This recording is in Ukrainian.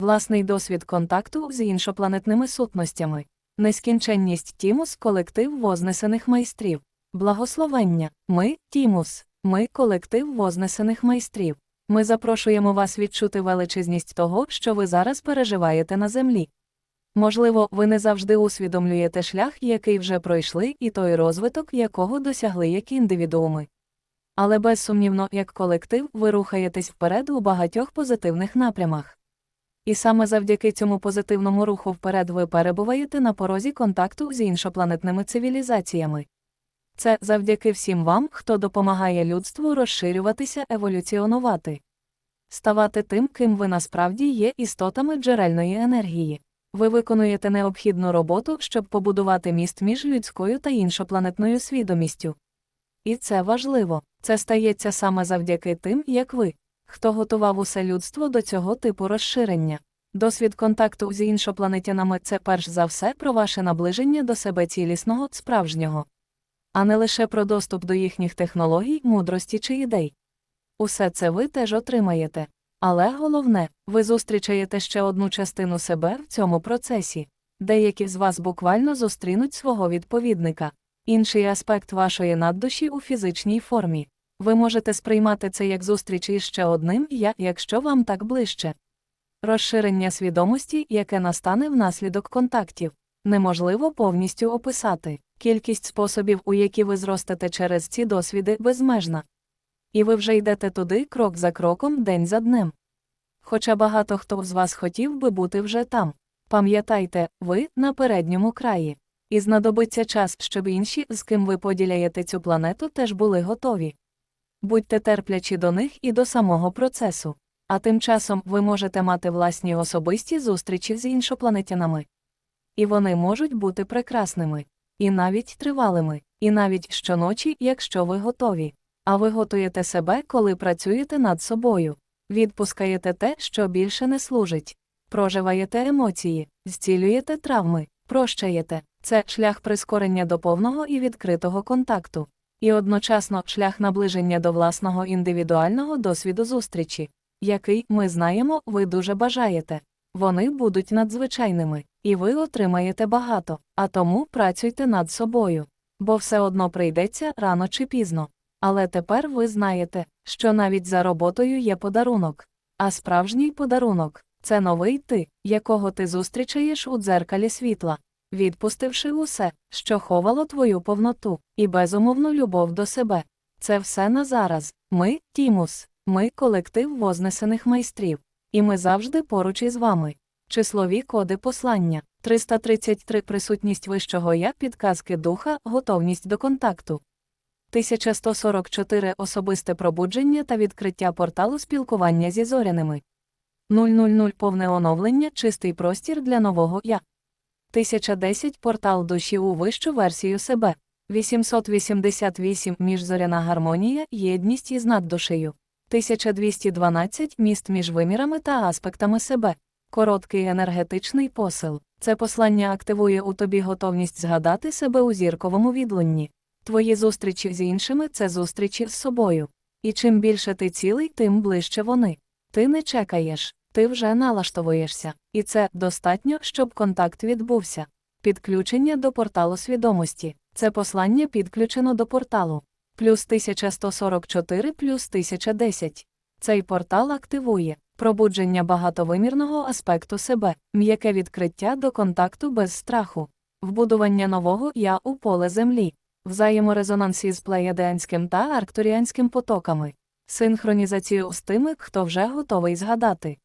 власний досвід контакту з іншопланетними сутностями, нескінченність Тімус колектив вознесених майстрів, благословення, ми Тімус, ми колектив вознесених майстрів. Ми запрошуємо вас відчути величезність того, що ви зараз переживаєте на землі. Можливо, ви не завжди усвідомлюєте шлях, який вже пройшли, і той розвиток, якого досягли як індивідууми. Але безсумнівно, як колектив, ви рухаєтесь вперед у багатьох позитивних напрямах. І саме завдяки цьому позитивному руху вперед ви перебуваєте на порозі контакту з іншопланетними цивілізаціями. Це завдяки всім вам, хто допомагає людству розширюватися, еволюціонувати, ставати тим, ким ви насправді є істотами джерельної енергії. Ви виконуєте необхідну роботу, щоб побудувати міст між людською та іншопланетною свідомістю. І це важливо. Це стається саме завдяки тим, як ви, хто готував усе людство до цього типу розширення. Досвід контакту з іншопланетянами це перш за все про ваше наближення до себе цілісного, справжнього, а не лише про доступ до їхніх технологій, мудрості чи ідей. Усе це ви теж отримаєте. Але головне, ви зустрічаєте ще одну частину себе в цьому процесі. Деякі з вас буквально зустрінуть свого відповідника. Інший аспект вашої наддуші у фізичній формі. Ви можете сприймати це як зустріч із ще одним я, якщо вам так ближче. Розширення свідомості, яке настане внаслідок контактів, неможливо повністю описати. Кількість способів, у які ви зростете через ці досвіди, безмежна. І ви вже йдете туди крок за кроком, день за днем. Хоча багато хто з вас хотів би бути вже там. Пам'ятайте, ви на передньому краї. І знадобиться час, щоб інші, з ким ви поділяєте цю планету, теж були готові. Будьте терплячі до них і до самого процесу. А тим часом ви можете мати власні особисті зустрічі з іншопланетянами. І вони можуть бути прекрасними, і навіть тривалими, і навіть щоночі, якщо ви готові. А ви готуєте себе, коли працюєте над собою, відпускаєте те, що більше не служить, проживаєте емоції, зцілюєте травми, прощаєте. Це шлях прискорення до повного і відкритого контакту, і одночасно шлях наближення до власного індивідуального досвіду зустрічі, який, ми знаємо, ви дуже бажаєте. Вони будуть надзвичайними, і ви отримаєте багато, а тому працюйте над собою. Бо все одно прийдеться рано чи пізно. Але тепер ви знаєте, що навіть за роботою є подарунок. А справжній подарунок це новий ти, якого ти зустрічаєш у дзеркалі світла, відпустивши усе, що ховало твою повноту, і безумовну любов до себе. Це все на зараз. Ми Тімус, ми колектив вознесених майстрів, і ми завжди поруч із вами. Числові коди послання 333 присутність вищого я, підказки духа, готовність до контакту. 1144 особисте пробудження та відкриття порталу спілкування зі зоряними. 000 повне оновлення, чистий простір для нового я. 1010 портал душі у вищу версію себе. 888 міжзоряна гармонія, єдність із наддушею. 1212 міст між вимірами та аспектами себе. Короткий енергетичний посил. Це послання активує у тобі готовність згадати себе у зірковому відлунні. Твої зустрічі з іншими це зустрічі з собою. І чим більше ти цілий, тим ближче вони. Ти не чекаєш, ти вже налаштовуєшся, і це достатньо, щоб контакт відбувся. Підключення до порталу свідомості. Це послання підключено до порталу. Плюс 1144 плюс 1010. Цей портал активує пробудження багатовимірного аспекту себе, м'яке відкриття до контакту без страху, вбудування нового я у поле землі, взаєморезонанс із плеядеанським та арктуріанським потоками, синхронізацію з тими, хто вже готовий згадати,